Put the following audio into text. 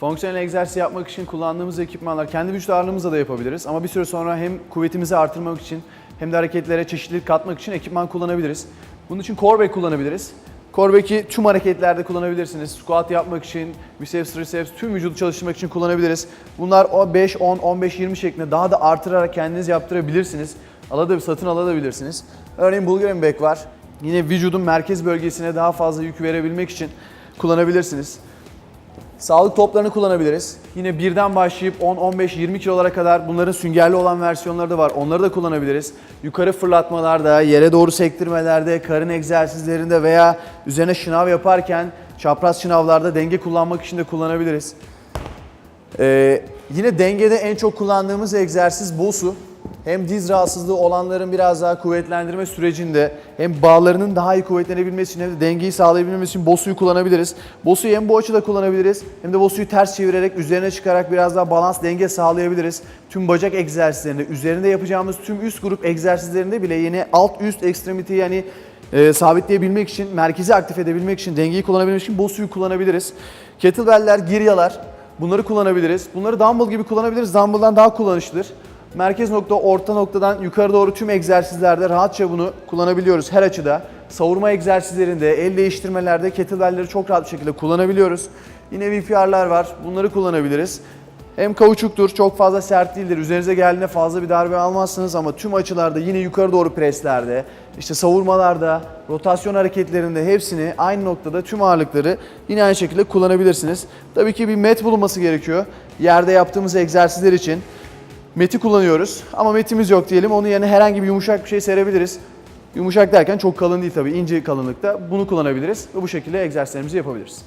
Fonksiyonel egzersiz yapmak için kullandığımız ekipmanlar kendi vücut ağırlığımızla da yapabiliriz. Ama bir süre sonra hem kuvvetimizi artırmak için hem de hareketlere çeşitlilik katmak için ekipman kullanabiliriz. Bunun için core back kullanabiliriz. Core back'i tüm hareketlerde kullanabilirsiniz. Squat yapmak için, biceps, triceps, tüm vücudu çalıştırmak için kullanabiliriz. Bunlar o 5, 10, 15, 20 şeklinde daha da artırarak kendiniz yaptırabilirsiniz. Alabilir, satın alabilirsiniz. Örneğin Bulgarian back var. Yine vücudun merkez bölgesine daha fazla yük verebilmek için kullanabilirsiniz. Sağlık toplarını kullanabiliriz. Yine birden başlayıp 10, 15, 20 kilolara kadar bunların süngerli olan versiyonları da var. Onları da kullanabiliriz. Yukarı fırlatmalarda, yere doğru sektirmelerde, karın egzersizlerinde veya üzerine şınav yaparken çapraz şınavlarda denge kullanmak için de kullanabiliriz. Ee, yine dengede en çok kullandığımız egzersiz BOSU. Hem diz rahatsızlığı olanların biraz daha kuvvetlendirme sürecinde hem bağlarının daha iyi kuvvetlenebilmesi için hem de dengeyi sağlayabilmesi için BOSU'yu kullanabiliriz. BOSU'yu hem bu açıda kullanabiliriz hem de BOSU'yu ters çevirerek üzerine çıkarak biraz daha balans denge sağlayabiliriz. Tüm bacak egzersizlerinde, üzerinde yapacağımız tüm üst grup egzersizlerinde bile yine alt üst ekstremiteyi yani e, sabitleyebilmek için, merkezi aktif edebilmek için, dengeyi kullanabilmek için BOSU'yu kullanabiliriz. Kettlebell'ler, giryalar bunları kullanabiliriz. Bunları dumbbell gibi kullanabiliriz. Dumbbell'dan daha kullanışlıdır. Merkez nokta, orta noktadan yukarı doğru tüm egzersizlerde rahatça bunu kullanabiliyoruz her açıda. Savurma egzersizlerinde, el değiştirmelerde kettlebell'leri çok rahat bir şekilde kullanabiliyoruz. Yine VPR'lar var. Bunları kullanabiliriz. Hem kauçuktur, çok fazla sert değildir. Üzerinize geldiğinde fazla bir darbe almazsınız ama tüm açılarda yine yukarı doğru preslerde, işte savurmalarda, rotasyon hareketlerinde hepsini aynı noktada tüm ağırlıkları yine aynı şekilde kullanabilirsiniz. Tabii ki bir met bulunması gerekiyor. Yerde yaptığımız egzersizler için. Meti kullanıyoruz ama metimiz yok diyelim. Onun yerine herhangi bir yumuşak bir şey serebiliriz. Yumuşak derken çok kalın değil tabii, ince kalınlıkta. Bunu kullanabiliriz ve bu şekilde egzersizlerimizi yapabiliriz.